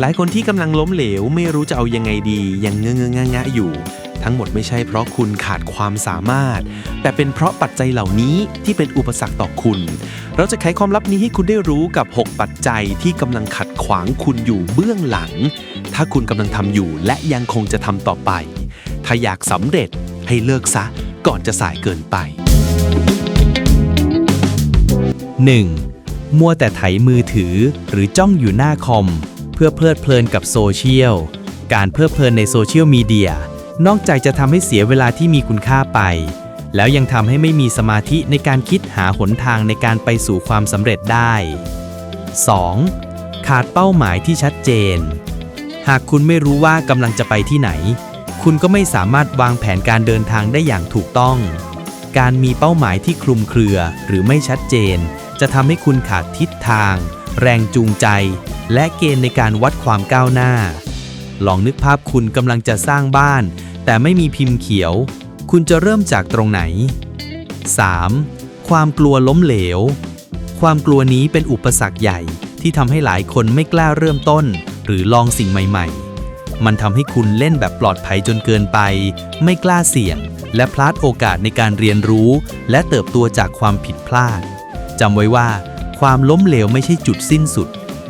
หลายคนที่กำลังล้มเหลวไม่รู้จะเอายังไงดียังเงงงงะอยู่ ทั้งหมดไม่ใช่เพราะคุณขาดความสามารถ แต่เป็นเพราะปัจจัยเหล่านี้ที่เป็นอุปสรรคต่อคุณ เราจะไขความลับนี้ให้คุณได้รู้กับ 6 ปัจจัยที่กำลังขัดขวางคุณอยู่เบื้องหลัง ถ้าคุณกำลังทำอยู่และยังคงจะทำต่อไป ถ้าอยากสำเร็จให้เลิกซะก่อนจะสายเกินไป 1. มัวแต่ไถมือถือหรือจ้องอยู่หน้าคอม เพื่อเพลิดเพลินกับโซเชียล การเพลิดเพลินในโซเชียลมีเดียนอกจากจะทำให้เสียเวลาที่มีคุณค่าไป แล้วยังทำให้ไม่มีสมาธิในการคิดหาหนทางในการไปสู่ความสำเร็จได้ 2. ขาดเป้าหมายที่ชัดเจน หากคุณไม่รู้ว่ากำลังจะไปที่ไหน คุณก็ไม่สามารถวางแผนการเดินทางได้อย่างถูกต้อง การมีเป้าหมายที่คลุมเครือหรือไม่ชัดเจน จะทำให้คุณขาดทิศทาง แรงจูงใจ และเกณฑ์ในการวัดความก้าวหน้า ลองนึกภาพคุณกำลังจะสร้างบ้าน แต่ไม่มีพิมพ์เขียว คุณจะเริ่มจากตรงไหน 3. ความกลัวล้มเหลว ความกลัวนี้เป็นอุปสรรคใหญ่ที่ทำให้หลายคนไม่กล้าเริ่มต้น หรือลองสิ่งใหม่ ๆ มันทำให้คุณเล่นแบบปลอดภัยจนเกินไป ไม่กล้าเสี่ยง และพลาดโอกาสในการเรียนรู้ และเติบโตจากความผิดพลาดจำไว้ว่า ความล้มเหลวไม่ใช่จุดสิ้นสุด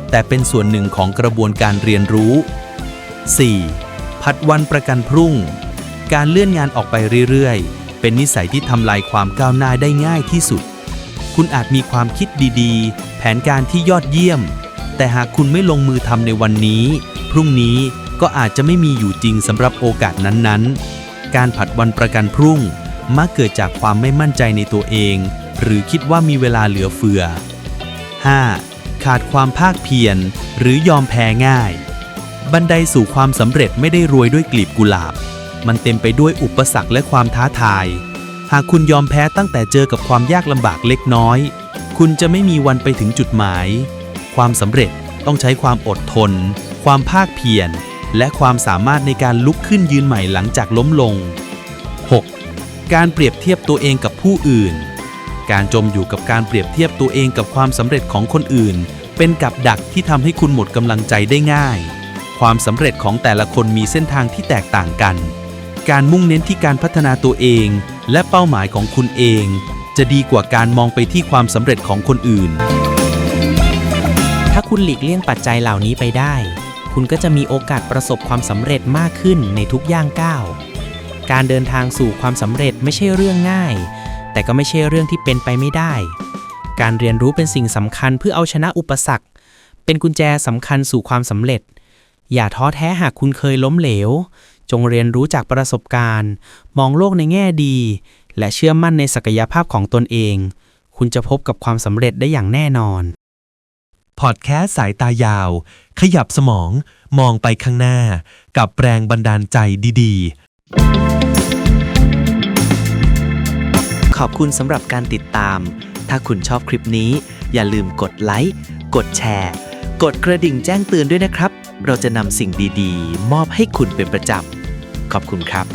แต่เป็นส่วนหนึ่งของกระบวนการเรียนรู้ 4. ผัดวันประกันพรุ่ง การเลื่อนงานออกไปเรื่อยๆ เป็นนิสัยที่ทำลายความก้าวหน้าได้ง่ายที่สุด คุณอาจมีความคิดดีๆ แผนการที่ยอดเยี่ยม แต่หากคุณไม่ลงมือทำในวันนี้ พรุ่งนี้ก็อาจจะไม่มีอยู่จริงสำหรับโอกาสนั้นๆ การผัดวันประกันพรุ่งมักเกิดจากความไม่มั่นใจในตัวเอง หรือคิดว่ามีเวลาเหลือเฟือ 5. ขาดความภาคเพียรหรือยอมแพ้ง่าย บันไดสู่ความสำเร็จไม่ได้รวยด้วยกลีบกุหลาบ มันเต็มไปด้วยอุปสรรคและความท้าทาย หากคุณยอมแพ้ตั้งแต่เจอกับความยากลำบากเล็กน้อย คุณจะไม่มีวันไปถึงจุดหมาย ความสำเร็จต้องใช้ความอดทน ความภาคเพียรและความสามารถในการลุกขึ้นยืนใหม่หลังจากล้มลง 6. การเปรียบเทียบตัวเองกับผู้อื่น การจมอยู่กับการเปรียบเทียบตัวเองกับความสำเร็จของคนอื่น เป็นกับดักที่ทำให้คุณหมดกำลังใจได้ง่าย ความสำเร็จของแต่ละคนมีเส้นทางที่แตกต่างกัน การมุ่งเน้นที่การพัฒนาตัวเอง และเป้าหมายของคุณเอง จะดีกว่าการมองไปที่ความสำเร็จของคนอื่น ถ้าคุณหลีกเลี่ยงปัจจัยเหล่านี้ไปได้ คุณก็จะมีโอกาสประสบความสำเร็จมากขึ้นในทุกย่างก้าวการเดินทางสู่ความสำเร็จไม่ใช่เรื่องง่าย แต่ก็ไม่ใช่เรื่องที่เป็นไปไม่ได้ การเรียนรู้เป็นสิ่งสำคัญเพื่อเอาชนะอุปสรรค เป็นกุญแจสำคัญสู่ความสำเร็จ อย่าท้อแท้หากคุณเคยล้มเหลว จงเรียนรู้จากประสบการณ์ มองโลกในแง่ดี และเชื่อมั่นในศักยภาพของตนเอง คุณจะพบกับความสำเร็จได้อย่างแน่นอนพอดแคสสายตายาว ขยับสมองมองไปข้างหน้า กับแรงบันดาลใจดี ๆ ขอบคุณสำหรับการติดตาม ถ้าคุณชอบคลิปนี้ อย่าลืมกดไลค์ กดแชร์ กดกระดิ่งแจ้งเตือนด้วยนะครับ เราจะนำสิ่งดีๆ มอบให้คุณเป็นประจำ ขอบคุณครับ